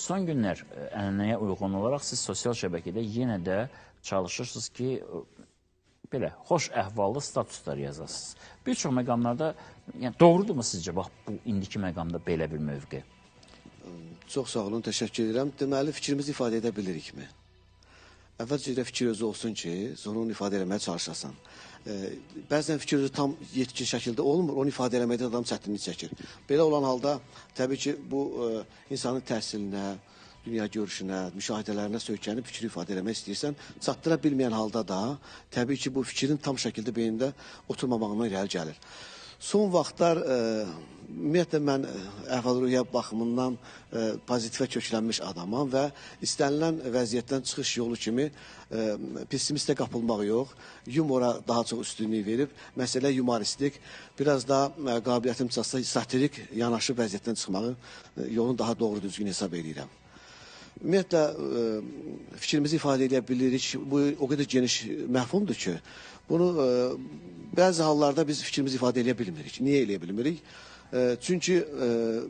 son günlər e, ənənəyə uyğun olaraq siz sosial şəbəkədə yenə də çalışırsınız ki, e, belə xoş əhvallı statuslar yazasınız. Bir çox məqamlarda yəni doğrudurmu sizcə bax bu indiki məqamda belə bir mövqe? Çox sağ olun, təşəkkür edirəm. Deməli, fikrimizi ifadə edə bilirikmi? Əvvəlcə fikir özü olsun ki, sonra onu ifadə etməyə çalışasan. E, bəzən fikir özü tam yetkin şəkildə olmur, onu ifadə etməkdə adam çətinlik çəkir. Belə olan halda təbii ki, bu e, insanın təhsilinə, dünya görüşünə, müşahidələrinə söykənib fikri ifadə etmək istəyirsən, çatdıra bilməyən halda da təbii ki, bu fikrin tam şəkildə beynində oturmamağından irəli gəlir. Son vaxtlar e, ümumiyyətlə mən e, əhval-ruhiyyə baxımından e, pozitivə köklənmiş adamam və istənilən vəziyyətdən çıxış yolu kimi e, pessimistə qapılmaq yox, yumora daha çox üstünlük verib, məsələ yumoristik, biraz da qabiliyyətim çatsa satirik yanaşıb vəziyyətdən çıxmağı e, yolun daha doğru düzgün hesab edirəm. Ümumiyyətlə fikrimizi ifadə edə bilirik. Bu o qədər geniş məfhumdur ki, bunu bəzi hallarda biz fikrimizi ifadə edə bilmirik. Niyə edə bilmirik? Çünki e,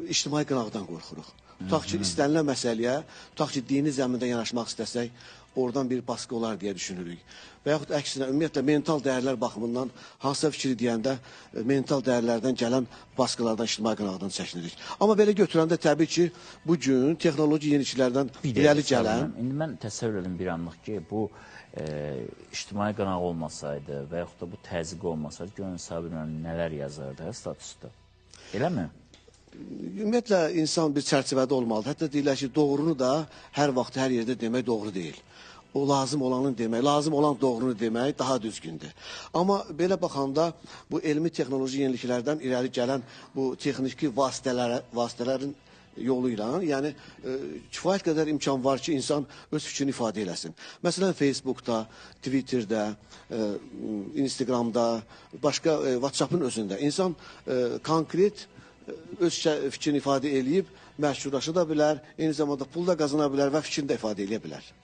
ictimai qınaqdan qorxuruq. Tutaq ki, istənilən məsələyə, tutaq ki, dini zəmində yanaşmaq istəsək, oradan bir baskı olar deyə düşünürük. Və yaxud əksinə, ümumiyyətlə mental dəyərlər baxımından hansısa fikri deyəndə e, mental dəyərlərdən gələn baskılardan, ictimai qınaqdan çəkinirik. Amma belə götürəndə təbii ki, bu gün texnoloji yeniliklərdən irəli gələn. İndi mən təsəvvür edim bir anlıq ki, bu e, ictimai qanaq olmasaydı və yaxud da bu təzyiq olmasaydı, görün Sabir nələr yazardı hə, statusda. Eləmi? Ümumiyyətlə insan bir çərçivədə olmalıdır. Hətta deyirlər ki, doğrunu da hər vaxt hər yerdə demək doğru deyil. O lazım olanı demək, lazım olan doğrunu demək daha düzgündür. Amma belə baxanda bu elmi texnoloji yeniliklərdən irəli gələn bu texniki vasitələr vasitələrin yolu ilə, yəni e, kifayət qədər imkan var ki, insan öz fikrini ifadə eləsin. Məsələn, Facebookda, Twitterdə, e, Instagramda, başqa e, WhatsApp-ın özündə insan konkret öz fikrini ifadə eləyib məşhurlaşa da bilər, eyni zamanda pul da qazana bilər və fikrini də ifadə eləyə bilər.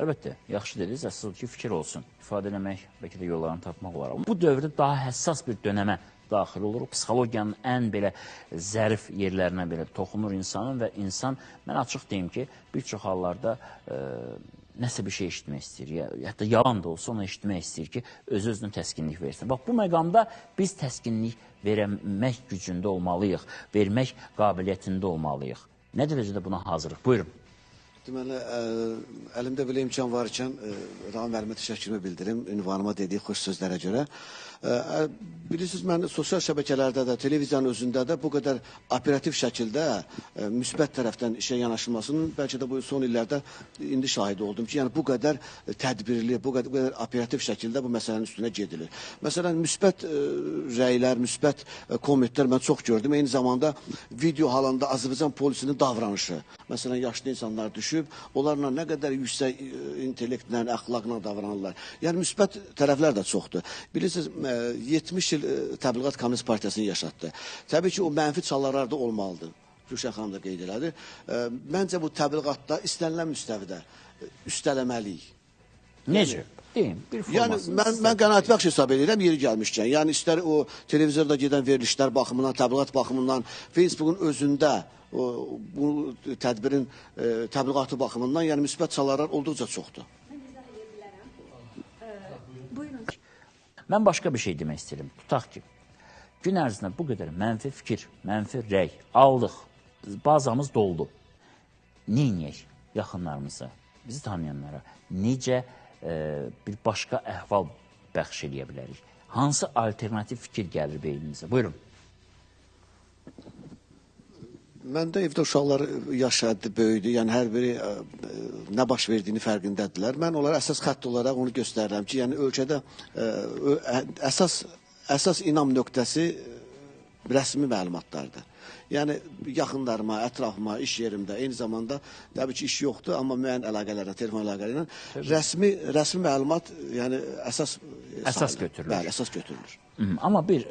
Əlbəttə, yaxşı dediniz, əsas ki, fikir olsun. İfadə eləmək, bəlkə də yollarını tapmaq olar. Bu dövrdə daha həssas bir dönəmə daxil oluruq. Psixologiyanın ən belə zərif yerlərinə belə toxunur insanın və insan, mən açıq deyim ki, bir çox hallarda e, nəsə bir şey eşitmək istəyir. Ya, hətta yalan da olsa onu eşitmək istəyir ki, öz-özünə təskinlik versin. Bax, bu məqamda biz təskinlik vermək gücündə olmalıyıq, vermək qabiliyyətində olmalıyıq. Nə dərəcədə buna hazırıq? Buyurun. Deməli, ə, əlimdə belə imkan varkən ə, Ramin müəllimə təşəkkürümü bildirim ünvanıma dediyi xoş sözlərə görə. Ə, ə, bilirsiniz, mən sosial şəbəkələrdə də, televiziyanın özündə də bu qədər operativ şəkildə ə, müsbət tərəfdən işə yanaşılmasının bəlkə də bu son illərdə indi şahidi oldum ki, yəni bu qədər tədbirli, bu qədər, bu qədər operativ şəkildə bu məsələnin üstünə gedilir. Məsələn, müsbət ə, rəylər, müsbət ə, kommentlər mən çox gördüm. Eyni zamanda video halında Azərbaycan polisinin davranışı. Məsələn, yaşlı insanlar düşüb, onlarla nə qədər yüksək ə, intellektlə, əxlaqla davranırlar. Yəni müsbət tərəflər də çoxdur. Bilirsiniz, ə, 70 il ə, Təbliğat Kommunist Partiyasını yaşatdı. Təbii ki, o mənfi çalarlar da olmalıdır. Gülşən xanım da qeyd elədi. Məncə bu təbliğatda istənilən müstəvidə üstələməliyik. Necə? Deyin, bir Yəni mən mən qənaətbəxş hesab edirəm yeri gəlmişkən. Yəni istər o televizorda gedən verilişlər baxımından, təbliğat baxımından, Facebookun özündə o, bu tədbirin e, təbliğatı baxımından, yəni müsbət çalarlar olduqca çoxdur. Buyurun. Mən başqa bir şey demək istəyirəm. Tutaq ki, gün ərzində bu qədər mənfi fikir, mənfi rəy aldıq. Bazamız doldu. Neyniyək yaxınlarımıza, bizi tanıyanlara necə e, bir başqa əhval bəxş eləyə bilərik? Hansı alternativ fikir gəlir beynimizə? Buyurun. Məndə evdə uşaqlar yaşadı, böyüdü. Yəni hər biri ə, ə, nə baş verdiyini fərqindədirlər. Mən onlara əsas xətt olaraq onu göstərirəm ki, yəni ölkədə ə, ə, əsas əsas inam nöqtəsi rəsmi məlumatlardır. Yəni yaxınlarıma, ətrafıma, iş yerimdə, eyni zamanda təbii ki, iş yoxdur, amma müəyyən əlaqələrlə, telefon əlaqələri ilə rəsmi rəsmi məlumat, yəni əsas Əsas sayılır. götürülür. Bəli, əsas götürülür. Amma bir